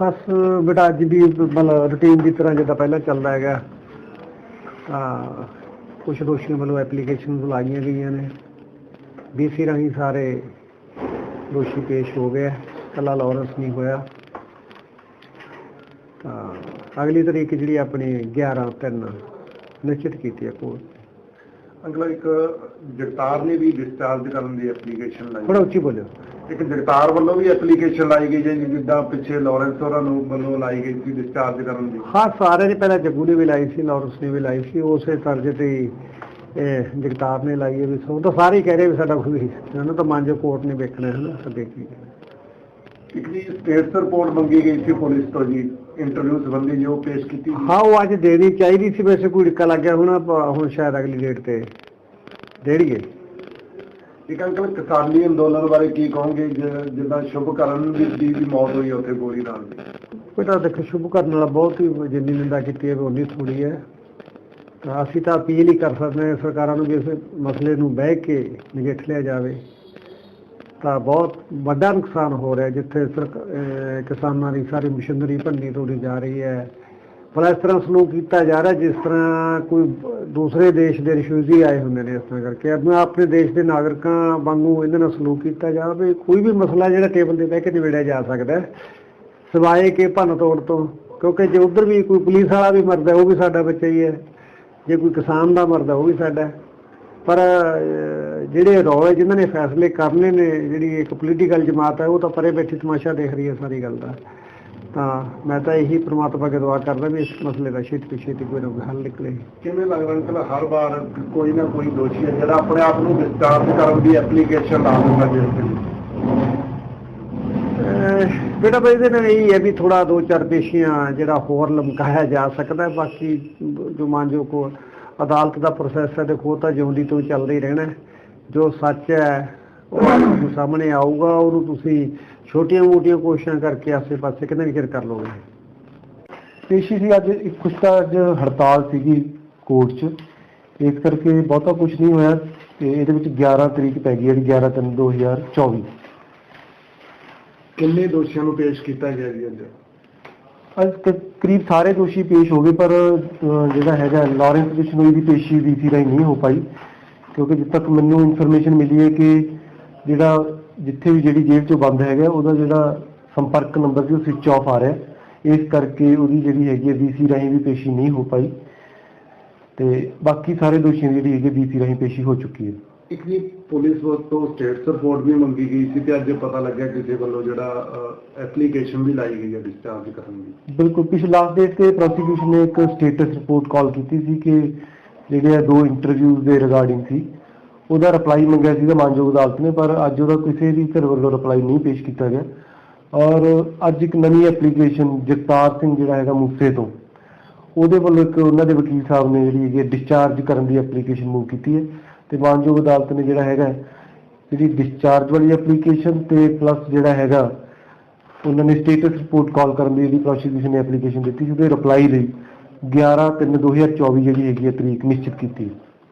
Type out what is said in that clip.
ਬਸ ਬੇਟਾ ਅੱਜ ਵੀ ਮਤਲਬ ਰੁਟੀਨ ਦੀ ਤਰ੍ਹਾਂ ਜਿੱਦਾਂ ਪਹਿਲਾਂ ਚੱਲਦਾ ਹੈਗਾ। ਤਾਂ ਕੁਝ ਦੋਸ਼ੀਆਂ ਵੱਲੋਂ ਐਪਲੀਕੇਸ਼ਨ ਲਾਈਆਂ ਗਈਆਂ ਨੇ। ਬੀਸੀ ਰਾਹੀਂ ਸਾਰੇ ਦੋਸ਼ੀ ਪੇਸ਼ ਹੋ ਗਏ ਕੱਲਾ ਲਾਰੈਂਸ ਨਹੀਂ ਹੋਇਆ। ਤਾਂ ਅਗਲੀ ਤਰੀਕ ਜਿਹੜੀ ਆਪਣੀ 11 3 ਨਿਸ਼ਚਿਤ ਕੀਤੀ ਹੈ ਕੋਰਟ। ਅੰਕਲ ਇੱਕ ਜਗਤਾਰ ਨੇ ਵੀ ਡਿਸਚਾਰਜ ਕਰਨ ਦੀ ਐਪਲੀਕੇਸ਼ਨ ਲਾਈ। ਥੋੜਾ ਉੱਚੀ ਬੋਲਿਓ। ਇੱਕ ਜਗਤਾਰ ਵੱਲੋਂ ਵੀ ਐਪਲੀਕੇਸ਼ਨ ਲਾਈ ਗਈ ਹੈ ਜੀ, ਜਿੱਦਾਂ ਪਿੱਛੇ ਲਾਰੈਂਸ ਹੋਰਾਂ ਨੂੰ ਵੱਲੋਂ ਲਾਈ ਗਈ ਸੀ ਡਿਸਚਾਰਜ ਕਰਨ ਦੀ ਹਾਂ ਸਾਰੇ ਨੇ ਪਹਿਲਾਂ ਜੱਗੂ ਨੇ ਵੀ ਲਾਈ ਸੀ ਲਾਰੈਂਸ ਨੇ ਵੀ ਲਾਈ ਸੀ ਉਸੇ ਤਰਜ ਤੇ ਜਗਤਾਰ ਨੇ ਲਾਈ ਹੈ ਵੀ ਸੋ ਤਾਂ ਸਾਰੇ ਕਹਿ ਰਹੇ ਵੀ ਸਾਡਾ ਕੋਈ ਇਹਨਾਂ ਤਾਂ ਮੰਨ ਜੋ ਕੋਰਟ ਨੇ ਵੇਖਣਾ ਹੈ ਨਾ ਅੱਗੇ ਕੀ। ਇੱਕ ਜੀ ਸਟੇਟਸ ਰਿਪੋਰਟ ਮੰਗੀ ਗਈ ਸੀ ਪੁਲਿਸ ਤੋਂ ਜੀ ਇੰਟਰਵਿਊ ਸੰਬੰਧੀ ਜੋ ਪੇਸ਼ ਕੀਤੀ ਸੀ। ਹਾਂ ਉਹ ਅੱਜ ਦੇਣੀ ਚਾਹੀਦੀ ਸੀ ਵੈਸੇ ਕੋਈ ਡਿੱਕਾ ਲੱਗ ਗਿਆ ਹੁਣ ਹੁਣ ਸ਼ਾਇਦ ਅਗਲੀ ਡੇਟ ਤੇ ਦੇਣਗੇ ਇੱਕ ਅੰਕਲ, ਕਿਸਾਨੀ ਅੰਦੋਲਨ ਬਾਰੇ ਕੀ ਕਹੋਗੇ? ਜਿੱਦਾਂ ਸ਼ੁਭਕਰਨ ਦੀ ਦੀ ਮੌਤ ਹੋਈ ਉੱਥੇ ਗੋਲੀ ਨਾਲ ਬੇਟਾ ਦੇਖੋ ਸ਼ੁਭ ਕਰਨ ਵਾਲਾ ਬਹੁਤ ਹੀ ਜਿੰਨੀ ਨਿੰਦਾ ਕੀਤੀ ਹੈ ਉਹ ਉਨੀ ਥੋੜੀ ਹੈ। ਤਾਂ ਅਸੀਂ ਤਾਂ ਅਪੀਲ ਹੀ ਕਰ ਸਕਦੇ ਹਾਂ ਸਰਕਾਰਾਂ ਨੂੰ ਵੀ ਇਸ ਮਸਲੇ ਨੂੰ ਬਹਿ ਕੇ ਨਜਿੱਠ ਲਿਆ ਜਾਵੇ। ਤਾਂ ਬਹੁਤ ਵੱਡਾ ਨੁਕਸਾਨ ਹੋ ਰਿਹਾ, ਜਿੱਥੇ ਸਰਕ- ਕਿਸਾਨਾਂ ਦੀ ਸਾਰੀ ਮਸ਼ੀਨਰੀ ਭੰਨੀ ਤੋੜੀ ਜਾ ਰਹੀ ਹੈ। ਪਰ ਇਸ ਤਰ੍ਹਾਂ ਸਲੂਕ ਕੀਤਾ ਜਾ ਰਿਹਾ ਜਿਸ ਤਰ੍ਹਾਂ ਕੋਈ ਦੂਸਰੇ ਦੇਸ਼ ਦੇ ਰਿਫਿਊਜੀ ਆਏ ਹੁੰਦੇ ਨੇ ਇਸ ਤਰ੍ਹਾਂ ਕਰਕੇ। ਆਪਣਾ ਆਪਣੇ ਦੇਸ਼ ਦੇ ਨਾਗਰਿਕਾਂ ਵਾਂਗੂ ਇਹਨਾਂ ਨਾਲ ਸਲੂਕ ਕੀਤਾ ਜਾਵੇ ਕੋਈ ਵੀ ਮਸਲਾ ਜਿਹੜਾ ਟੇਬਲ ਦੇ ਬਹਿ ਕੇ ਨਿਬੇੜਿਆ ਜਾ ਸਕਦਾ ਹੈ, ਸਿਵਾਏ ਕਿ ਭੰਨ ਤੋੜ ਤੋਂ, ਕਿਉਂਕਿ ਜੇ ਉਧਰ ਵੀ ਕੋਈ ਪੁਲਿਸ ਵਾਲਾ ਵੀ ਮਰਦਾ ਉਹ ਵੀ ਸਾਡਾ ਬੱਚਾ ਹੀ ਹੈ। ਜੇ ਕੋਈ ਕਿਸਾਨ ਦਾ ਮਰਦਾ ਉਹ ਵੀ ਸਾਡਾ ਪਰ ਜਿਹੜੇ ਰੌਲੇ ਜਿਨ੍ਹਾਂ ਨੇ ਫੈਸਲੇ ਕਰਨੇ ਨੇ, ਜਿਹੜੀ ਇੱਕ ਪੋਲੀਟੀਕਲ ਜਮਾਤ ਹੈ, ਉਹ ਤਾਂ ਪਰੇ ਬੈਠੀ ਤਮਾਸ਼ਾ ਦੇਖ ਰਹੀ ਹੈ ਸਾਰੀ ਗੱਲ ਦਾ। ਤਾਂ ਮੈਂ ਤਾਂ ਇਹੀ ਪ੍ਰਮਾਤਮਾ ਅੱਗੇ ਦੁਆ ਕਰਦਾ ਵੀ ਇਸ ਮਸਲੇ ਦਾ ਛੇਤੀ ਤੋਂ ਛੇਤੀ ਕੋਈ ਨਾ ਕੋਈ ਹੱਲ ਨਿਕਲੇ ਕਿਵੇਂ ਲੱਗਦਾ ਅੰਕਲ ਹਰ ਵਾਰ ਕੋਈ ਨਾ ਕੋਈ ਦੋਸ਼ੀ ਹੈ ਜਿਹੜਾ ਆਪਣੇ ਆਪ ਨੂੰ ਡਿਸਚਾਰਜ ਕਰਨ ਦੀ ਐਪਲੀਕੇਸ਼ਨ ਲਾ ਦਿੰਦਾ ਜੇਲ੍ਹ ਦੇ ਵਿੱਚ ਬੇਟਾ ਬਈ ਇਹਦੇ ਨਾਲ ਇਹ ਹੈ ਵੀ ਥੋੜਾ ਦੋ ਚਾਰ ਪੇਸ਼ੀਆਂ ਜਿਹੜਾ ਹੋਰ ਲਮਕਾਇਆ ਜਾ ਸਕਦਾ। ਬਾਕੀ ਜੋ ਮਾਨਜੋ ਕੋ ਅਦਾਲਤ ਦਾ ਪ੍ਰੋਸੈਸ ਹੈ ਦੇਖੋ ਤਾਂ ਜਿਉਂਦੀ ਤੋਂ ਚੱਲਦਾ ਹੀ ਰਹਿਣਾ। ਜੋ ਸੱਚ ਹੈ ਉਹ ਤੁਹਾਨੂੰ ਸਾਹਮਣੇ ਆਊਗਾ ਉਹਨੂੰ ਤੁਸੀਂ ਛੋਟੀਆਂ ਮੋਟੀਆਂ ਕੋਸ਼ਿਸ਼ਾਂ ਕਰਕੇ ਆਸੇ-ਪਾਸੇ ਕਿਤੇ ਵੀ ਕਿਰ ਲੋਗੇ ਪੇਸ਼ੀ ਸੀ ਅੱਜ ਇੱਕ ਕੁਛ ਤਾਂ ਅੱਜ ਹੜਤਾਲ ਸੀਗੀ ਕੋਰਟ 'ਚ। ਇਸ ਕਰਕੇ ਬਹੁਤਾ ਕੁਝ ਨਹੀਂ ਹੋਇਆ ਤੇ ਇਹਦੇ ਵਿੱਚ 11 ਤਰੀਕ ਪੈ ਗਈ ਜਿਹੜੀ 11 3 2024 ਕਿੰਨੇ ਦੋਸ਼ੀਆਂ ਨੂੰ ਪੇਸ਼ ਕੀਤਾ ਗਿਆ ਜੀ ਅੱਜ? ਅੱਜ ਕਰੀਬ ਸਾਰੇ ਦੋਸ਼ੀ ਪੇਸ਼ ਹੋ ਗਏ ਪਰ ਜਿਹੜਾ ਹੈਗਾ ਲਾਰੈਂਸ ਬਿਸ਼ਨੋਈ ਦੀ ਪੇਸ਼ੀ ਡੀਸੀ ਰਾਹੀਂ ਨਹੀਂ ਹੋ ਪਾਈ। ਕਿਉਂਕਿ ਜਿੱਦ ਤੱਕ ਮੈਨੂੰ ਇਨਫੋਰਮੇਸ਼ਨ ਮਿਲੀ ਹੈ ਕਿ ਜਿਹੜਾ ਜਿੱਥੇ ਵੀ ਜਿਹੜੀ ਜੇਲ੍ਹ 'ਚੋਂ ਬੰਦ ਹੈਗਾ ਉਹਦਾ ਜਿਹੜਾ ਸੰਪਰਕ ਨੰਬਰ ਸੀ ਉਹ ਸਵਿਚ ਆਫ ਆ ਰਿਹਾ। ਇਸ ਕਰਕੇ ਉਹਦੀ ਜਿਹੜੀ ਹੈਗੀ ਡੀਸੀ ਰਾਹੀਂ ਵੀ ਪੇਸ਼ੀ ਨਹੀਂ ਹੋ ਪਾਈ। ਤੇ ਬਾਕੀ ਸਾਰੇ ਦੋਸ਼ੀਆਂ ਦੀ ਜਿਹੜੀ ਹੈਗੀ ਡੀਸੀ ਰਾਹੀਂ ਪੇਸ਼ੀ ਹੋ ਚੁੱਕੀ ਹੈ। ਇੱਕ ਜੀ ਪੁਲਿਸ ਵੱਲੋਂ ਸਟੇਟ ਰਿਪੋਰਟ ਵੀ ਮੰਗੀ ਗਈ ਸੀ ਤੇ ਅੱਜ ਪਤਾ ਲੱਗਿਆ ਕਿਸੇ ਵੱਲੋਂ ਜਿਹੜਾ ਐਪਲੀਕੇਸ਼ਨ ਵੀ ਲਾਈ ਗਈ ਹੈ ਡਿਸਚਾਰਜ ਕਰਨ ਦੀ। ਬਿਲਕੁਲ ਪਿਛਲੇ ਡੇਟ ਤੇ ਪ੍ਰੋਸੀਕਿਊਸ਼ਨ ਨੇ ਇੱਕ ਸਟੇਟਸ ਰਿਪੋਰਟ ਕਾਲ ਕੀਤੀ ਸੀ ਕਿ ਜਿਹੜੇ ਆ ਦੋ ਇੰਟਰਵਿਊਜ਼ ਦੇ ਰਿਗਾਰਡਿੰਗ ਸੀ। ਉਹਦਾ ਰਿਪਲਾਈ ਮੰਗਿਆ ਸੀਗਾ ਮਾਨਯੋਗ ਅਦਾਲਤ ਨੇ, ਪਰ ਅੱਜ ਉਹਦਾ ਕਿਸੇ ਵੀ ਧਿਰ ਵੱਲੋਂ ਰਿਪਲਾਈ ਨਹੀਂ ਪੇਸ਼ ਕੀਤਾ ਗਿਆ। ਔਰ ਅੱਜ ਇੱਕ ਨਵੀਂ ਐਪਲੀਕੇਸ਼ਨ ਜਗਤਾਰ ਸਿੰਘ ਜਿਹੜਾ ਹੈਗਾ ਮੂਸੇ ਤੋਂ, ਉਹਦੇ ਵੱਲੋਂ ਇੱਕ ਉਹਨਾਂ ਦੇ ਵਕੀਲ ਸਾਹਿਬ ਨੇ ਜਿਹੜੀ ਹੈਗੀ ਡਿਸਚਾਰਜ ਕਰਨ ਦੀ ਐਪਲੀਕੇਸ਼ਨ ਮੂਵ ਕੀਤੀ ਹੈ। ਤੇ ਮਾਨਯੋਗ ਅਦਾਲਤ ਨੇ ਜਿਹੜਾ ਹੈਗਾ, ਜਿਹੜੀ ਡਿਸਚਾਰਜ ਵਾਲੀ ਐਪਲੀਕੇਸ਼ਨ ਤੇ ਪਲੱਸ ਜਿਹੜਾ ਹੈਗਾ, ਉਹਨਾਂ ਨੇ ਸਟੇਟਸ ਰਿਪੋਰਟ ਕਾਲ ਕਰਨ ਦੀ ਜਿਹੜੀ ਪ੍ਰੋਸੀਕਿਊਸ਼ਨ ਨੇ ਐਪਲੀਕੇਸ਼ਨ ਦਿੱਤੀ ਸੀ, ਉਹਦੇ ਰਿਪਲਾਈ ਲਈ 11 3 2024 ਜਿਹੜੀ ਹੈਗੀ ਹੈ ਤਰੀਕ ਨਿਸ਼ਚਿਤ ਕੀਤੀ ਹੈ।